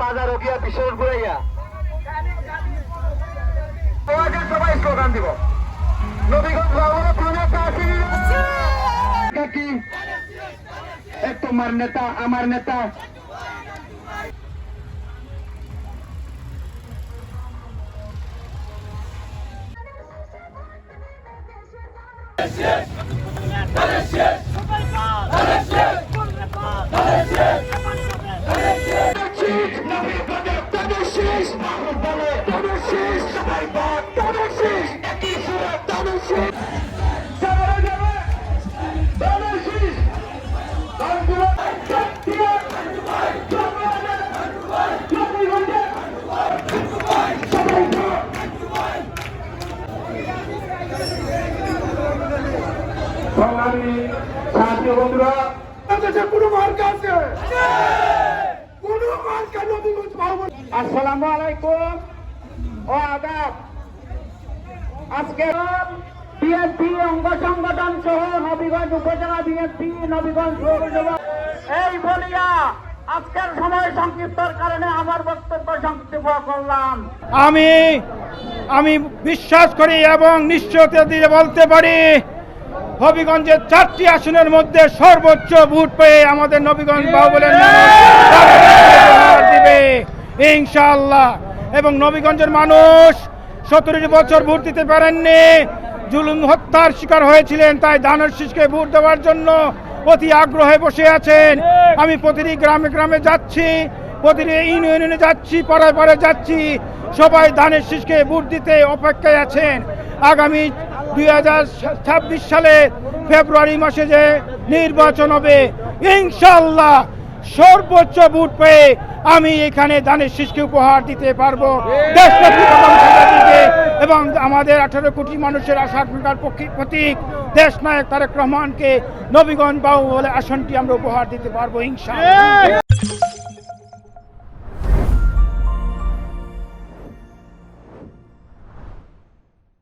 বাজার গিয়া বিশেষ ঘুরাইয়া তোমাকে সবাই স্লোগান দিব নবীগঞ্জ বাবুরা প্রজেক্ট আসেনি কি এ তোমার নেতা আমার নেতা সংগ্রামী সাথী কোনো মার্কা আছে কোনো মার্কা নবীগঞ্জ বাবুর আসসালামু আলাইকুম। ও আদাব। আজকে বিএনপি অঙ্গ সংগঠন সহ নবীগঞ্জ উপজেলা বিএনপি নবীগঞ্জ পৌরসভা এই বলিয়া আজকের সময় সংক্ষিপ্তর কারণে আমার বক্তব্য সংক্ষিপ্ত করলাম। আমি আমি বিশ্বাস করি এবং নিশ্চয়তা দিয়ে বলতে পারি, হবিগঞ্জের চারটি আসনের মধ্যে সর্বোচ্চ ভোট পেয়ে আমাদের নবীগঞ্জ বাহুবলের দিবে, ইনশাআল্লাহ। এবং নবীগঞ্জের মানুষ সতেরোটি বছর ভোট দিতে পারেননি। জুলুম, হত্যার শিকার হয়েছিলেন, তাই দানের শীষকে ভোট দেওয়ার জন্য অতি আগ্রহে বসে আছেন। আমি প্রতিটি গ্রামে গ্রামে যাচ্ছি, প্রতিটি ইউনিয়নে যাচ্ছি, পাড়ায় পাড়ায় যাচ্ছি। সবাই ধানের শীষকে ভোট দিতে অপেক্ষায় আছেন। আগামী দুই ছাব্বিশ সালে ফেব্রুয়ারি মাসে যে নির্বাচন হবে ইনশাল্লাহ সর্বোচ্চ ভোট পেয়ে আমি এখানে দানের শীষকে উপহার দিতে পারব। এবং আমাদের আঠারো কোটি মানুষের আশা আকাঙ্ক্ষার পক্ষে- প্রতীক দেশ নায়ক তারেক রহমানকে নবীগঞ্জ বলে আসনটি আমরা উপহার দিতে পারব ইনশাআল্লাহ।